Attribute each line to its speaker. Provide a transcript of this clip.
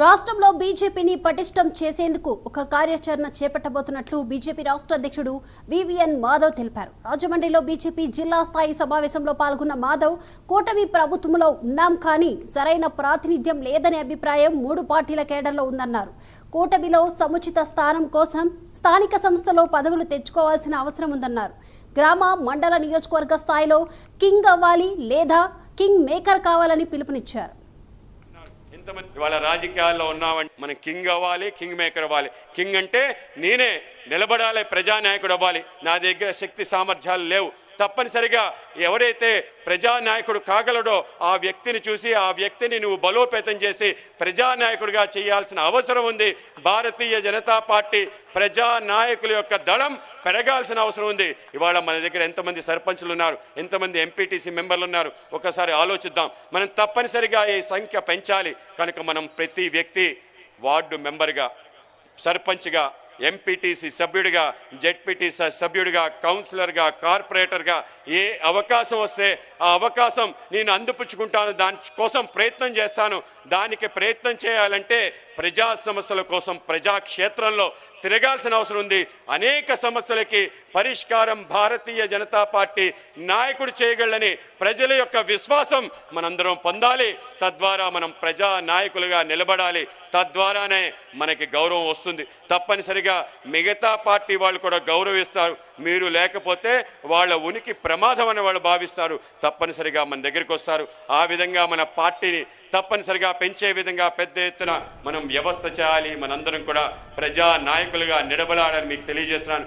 Speaker 1: రాష్ట్రంలో బీజేపీని పటిష్టం చేసేందుకు ఒక కార్యాచరణ చేపట్టబోతున్నట్లు బీజేపీ రాష్ట్ర అధ్యక్షుడు వివిఎన్ మాధవ్ తెలిపారు. రాజమండ్రిలో బీజేపీ జిల్లా స్థాయి సమావేశంలో పాల్గొన్న మాధవ్ కూటమి ప్రభుత్వంలో ఉన్నాం కానీ సరైన ప్రాతినిధ్యం లేదనే అభిప్రాయం మూడు పార్టీల కేడర్లో ఉందన్నారు. కూటమిలో సముచిత స్థానం కోసం స్థానిక సంస్థలో పదవులు తెచ్చుకోవాల్సిన అవసరం ఉందన్నారు. గ్రామ మండల నియోజకవర్గ స్థాయిలో కింగ్ అవ్వాలి లేదా కింగ్ మేకర్ కావాలని పిలుపునిచ్చారు.
Speaker 2: ఇంతమంది ఇవాళ రాజకీయాల్లో ఉన్నామంటే మనం కింగ్ అవ్వాలి కింగ్ మేకర్ అవ్వాలి. కింగ్ అంటే నేనే నిలబడాలి ప్రజానాయకుడు అవ్వాలి. నా దగ్గర శక్తి సామర్థ్యాలు లేవు. తప్పనిసరిగా ఎవరైతే ప్రజానాయకుడు కాగలడో ఆ వ్యక్తిని చూసి ఆ వ్యక్తిని నువ్వు బలోపేతం చేసి ప్రజానాయకుడిగా చేయాల్సిన అవసరం ఉంది. భారతీయ జనతా పార్టీ ప్రజానాయకుల యొక్క దళం పెరగాల్సిన అవసరం ఉంది. ఇవాళ మన దగ్గర ఎంతమంది సర్పంచులు ఉన్నారు ఎంతమంది ఎంపీటీసీ మెంబర్లు ఉన్నారు ఒకసారి ఆలోచిద్దాం. మనం తప్పనిసరిగా ఈ సంఖ్య పెంచాలి. కనుక మనం ప్రతి వ్యక్తి వార్డు మెంబర్గా సర్పంచ్గా ఎంపీటీసీ సభ్యుడిగా జెడ్పీటీసీ సభ్యుడిగా కౌన్సిలర్గా కార్పొరేటర్గా ఏ అవకాశం వస్తే ఆ అవకాశం నేను అందిపుచ్చుకుంటాను. దాని కోసం ప్రయత్నం చేస్తాను. దానికి ప్రయత్నం చేయాలంటే ప్రజా సమస్యల కోసం ప్రజాక్షేత్రంలో తిరగాల్సిన అవసరం ఉంది. అనేక సమస్యలకి పరిష్కారం భారతీయ జనతా పార్టీ నాయకుడు చేయగలని ప్రజల యొక్క విశ్వాసం మనందరం పొందాలి. తద్వారా మనం ప్రజా నాయకులుగా నిలబడాలి. తద్వారానే మనకి గౌరవం వస్తుంది. తప్పనిసరిగా మిగతా పార్టీ వాళ్ళు కూడా గౌరవిస్తారు. మీరు లేకపోతే వాళ్ళ ఉనికి ప్రమాదం అని వాళ్ళు భావిస్తారు. తప్పనిసరిగా మన దగ్గరికి వస్తారు. ఆ విధంగా మన పార్టీని తప్పనిసరిగా పెంచే విధంగా పెద్ద ఎత్తున మనం వ్యవస్థ చేయాలి. మనందరం కూడా ప్రజా నాయకులుగా నిలబడాలని మీకు తెలియజేస్తున్నాను.